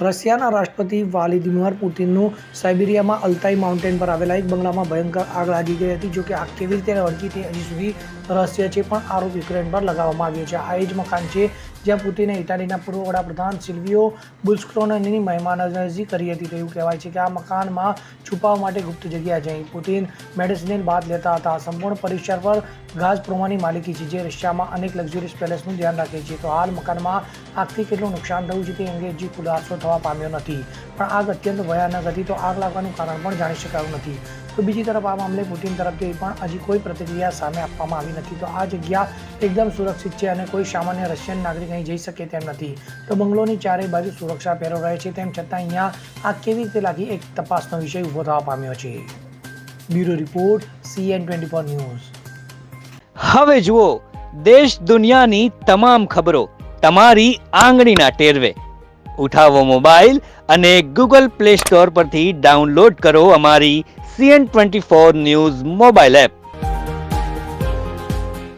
રશિયાના રાષ્ટ્રપતિ વાલિદિમિર પુતિનનું સાઇબિરિયામાં અલ્તાઈ માઉન્ટેન પર આવેલા એક બંગલામાં ભયંકર આગ લાગી ગઈ હતી, જો કે આગ કેવી રીતે અડકી તે હજી સુધી રહસ્ય છે, પણ આરોપ યુક્રેન પર લગાવવામાં આવ્યો છે. આ એ જ મકાન છે જ્યાં પુતિને ઇટાલીના પૂર્વ વડાપ્રધાન સિલ્વિયો બુસ્ક્રોનની મહેમાનનજી કરી હતી તેવું કહેવાય છે કે આ મકાનમાં છુપાવવા માટે ગુપ્ત જગ્યા છે. પુતિન મેડિસિન બાદ લેતા હતા. સંપૂર્ણ પરિસર પર ઘાસ પ્રોમાની માલિકી છે, જે રશિયામાં અનેક લક્ઝુરિયસ પેલેસનું ધ્યાન રાખે છે. તો હાલ મકાનમાં આગથી કેટલું નુકસાન થયું છે તે અંગે હજી ખુલાસો થવા પામ્યો નથી. પણ આગ અત્યંત ભયાનક હતી તો આગ લાગવાનું કારણ પણ જાણી શકાયું નથી. તો બીજી તરફ આ મામલે પુતિન તરફથી પણ હજી કોઈ પ્રતિક્રિયા સામે આપવામાં આવી નથી. તો આ જગ્યા એકદમ સુરક્ષિત છે અને કોઈ સામાન્ય રશિયન નાગરિક અહીં જઈ શકે તેમ નથી. તો બંગલોની ચારેય બાજુ સુરક્ષા પહેરો રહે છે, તેમ છતાં અહીંયા આ કેવી રીતે લાગી એક તપાસનો વિષય ઊભો થવા પામ્યો છે. Bureau report CN twenty four news. હવે જુઓ, દેશ દુનિયાની તમામ ખબરો તમારી આંગળીના ટેરવે. ઉઠાવો મોબાઈલ અને ગૂગલ પ્લે સ્ટોર પરથી ડાઉનલોડ કરો અમારી CN twenty four news mobile app.